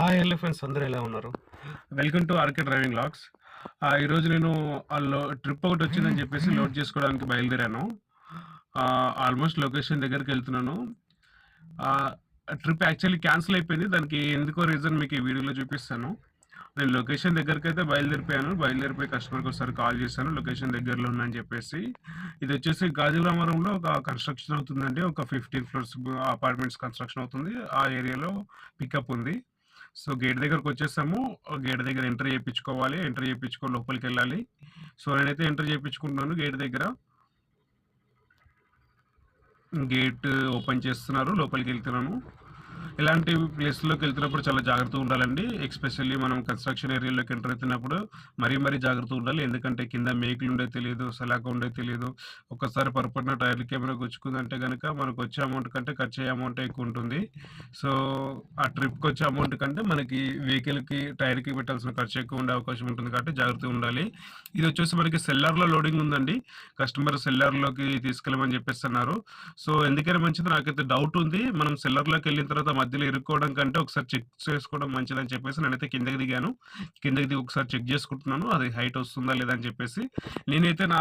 Hi hello friends అందరూ ఎలా ఉన్నారు? Welcome to RK driving logs ఈరోజు నేను లో ట్రిప్ ఒకటి వచ్చిందని చెప్పేసి లోడ్ చేసుకోవడానికి బయలుదేరాను. ఆల్మోస్ట్ లొకేషన్ దగ్గరికి వెళ్తున్నాను. ట్రిప్ యాక్చువల్లీ క్యాన్సిల్ అయిపోయింది. దానికి ఎందుకో రీజన్ మీకు ఈ వీడియోలో చూపిస్తాను. నేను లొకేషన్ దగ్గరికి అయితే బయలుదేరిపోయాను. బయలుదేరిపోయి కస్టమర్కి ఒకసారి కాల్ చేశాను. లొకేషన్ దగ్గరలో ఉందని చెప్పేసి. ఇది వచ్చేసి గాజీరామవరంలో ఒక కన్స్ట్రక్షన్ అవుతుందండి. ఒక ఫిఫ్టీన్ ఫ్లోర్స్ అపార్ట్మెంట్స్ కన్స్ట్రక్షన్ అవుతుంది. ఆ ఏరియాలో పికప్ ఉంది. సో గేట్ దగ్గరకు వచ్చేసాము గేట్ దగ్గర ఎంటర్ చేయించుకోవాలి. ఎంటర్ చేయించుకో లోపలికి వెళ్ళాలి సో నేనైతే ఎంటర్ చేయించుకుంటున్నాను గేట్ దగ్గర. గేట్ ఓపెన్ చేస్తున్నారు. లోపలికి వెళ్తున్నాను ఇలాంటి ప్లేస్లోకి వెళ్తున్నప్పుడు చాలా జాగ్రత్తగా ఉండాలండి. ఎక్స్పెషల్లీ మనం కన్స్ట్రక్షన్ ఏరియాలోకి ఎంటర్ అవుతున్నప్పుడు మరీ మరీ జాగ్రత్తగా ఉండాలి. ఎందుకంటే కింద మేకులు ఉండే తెలియదు సలాక ఉండే తెలియదు ఒక్కసారి పొరపాటున టైర్లకి కెమెరా గుచ్చుకుందంటే కనుక మనకు వచ్చే అమౌంట్ కంటే ఖర్చు అయ్యే అమౌంట్ ఎక్కువ ఉంటుంది సో ఆ ట్రిప్కి వచ్చే అమౌంట్ కంటే మనకి వెహికల్కి టైర్కి పెట్టాల్సిన ఖర్చు ఎక్కువ ఉండే అవకాశం ఉంటుంది కాబట్టి జాగ్రత్తగా ఉండాలి. ఇది వచ్చేసి మనకి సెల్లార్లో లోడింగ్ ఉందండి. కస్టమర్ సెల్లార్లోకి తీసుకెళ్ళమని చెప్పేస్తున్నారు. సో ఎందుకైనా మంచిది. నాకైతే డౌట్ ఉంది. మనం సెల్లర్లోకి వెళ్ళిన తర్వాత మధ్యలో ఇరుక్కోవడం కంటే ఒకసారి చెక్ చేసుకోవడం మంచిదని చెప్పేసి నేనైతే కిందకి దిగాను. కిందకి దిగి ఒకసారి చెక్ చేసుకుంటున్నాను అది హైట్ వస్తుందా లేదా అని చెప్పేసి. నేనైతే నా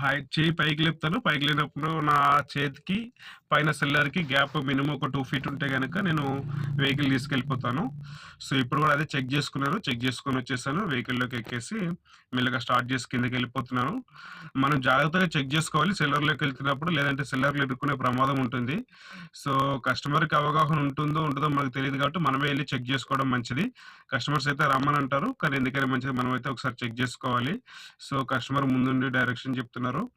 హైట్ చేయి పైకి లేపుతాను. పైకి లేనప్పుడు నా చేతికి పైన సెల్లర్కి గ్యాప్ మినిమం ఒక టూ ఫీట్ ఉంటే కనుక నేను వెహికల్ తీసుకెళ్ళిపోతాను. సో ఇప్పుడు కూడా అదే చెక్ చేసుకున్నాను. చెక్ చేసుకొని వచ్చేసాను. వెహికల్లోకి ఎక్కేసి మెల్లగా స్టార్ట్ చేసి కిందకి వెళ్ళిపోతున్నాను. మనం జాగ్రత్తగా చెక్ చేసుకోవాలి. సెల్లర్లోకి వెళ్తున్నప్పుడు లేదంటే సెల్లర్లు ఎదుర్కొనే ప్రమాదం ఉంటుంది. సో కస్టమర్కి అవగాహన ఉంటుంది ఉంటుందో మనకు తెలియదు కాబట్టి మనమే వెళ్ళి చెక్ చేసుకోవడం మంచిది. కస్టమర్స్ అయితే రమ్మని అంటారు. కానీ ఎందుకైనా మంచిది మనం అయితే ఒకసారి చెక్ చేసుకోవాలి. సో కస్టమర్ ముందుండి డైరెక్షన్ చెప్తున్నారు.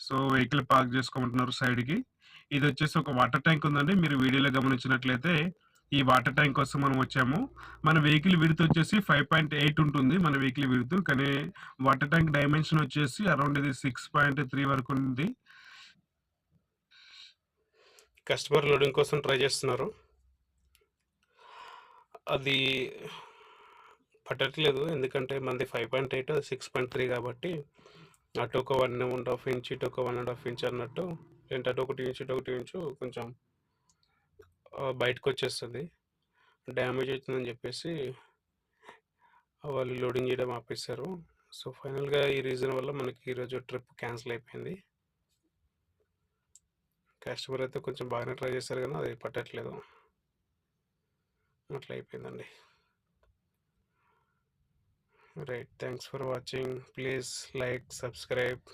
సో వెహికల్ పార్క్ చేసుకోమంటున్నారు సైడ్కి. ఇది వచ్చేసి ఒక వాటర్ ట్యాంక్ ఉందండి. మీరు వీడియోలో గమనించినట్లయితే ఈ వాటర్ ట్యాంక్ కోసం మనం వచ్చాము. మన వెహికల్ విడుత వచ్చేసి ఫైవ్ పాయింట్ ఎయిట్ ఉంటుంది మన వెహికల్ విడుతు. కానీ వాటర్ ట్యాంక్ డైమెన్షన్ వచ్చేసి అరౌండ్ ఇది సిక్స్ పాయింట్ త్రీ వరకు ఉంది. కస్టమర్ లోడింగ్ కోసం ట్రై చేస్తున్నారు. అది పట్టట్లేదు. ఎందుకంటే మనది five point eight six point three కాబట్టి అటు ఒక వన్ అండ్ హాఫ్ ఇంచ్ ఇటు ఒక వన్ అండ్ హాఫ్ ఇంచ్ అన్నట్టు ఏంటి అటు ఒకటి ఇంచ్ ఇటు ఒకటి ఇంచు కొంచెం బయటకు వచ్చేస్తుంది. డ్యామేజ్ అవుతుందని చెప్పేసి వాళ్ళు లోడింగ్ చేయడం ఆపేశారు. సో ఫైనల్గా ఈ రీజన్ వల్ల మనకి ఈరోజు ట్రిప్ క్యాన్సిల్ అయిపోయింది. కస్టమర్ అయితే కొంచెం బాగానే ట్రై చేశారు కానీ అది పట్టట్లేదు. అట్లా అయిపోయిందండి right thanks for watching please like subscribe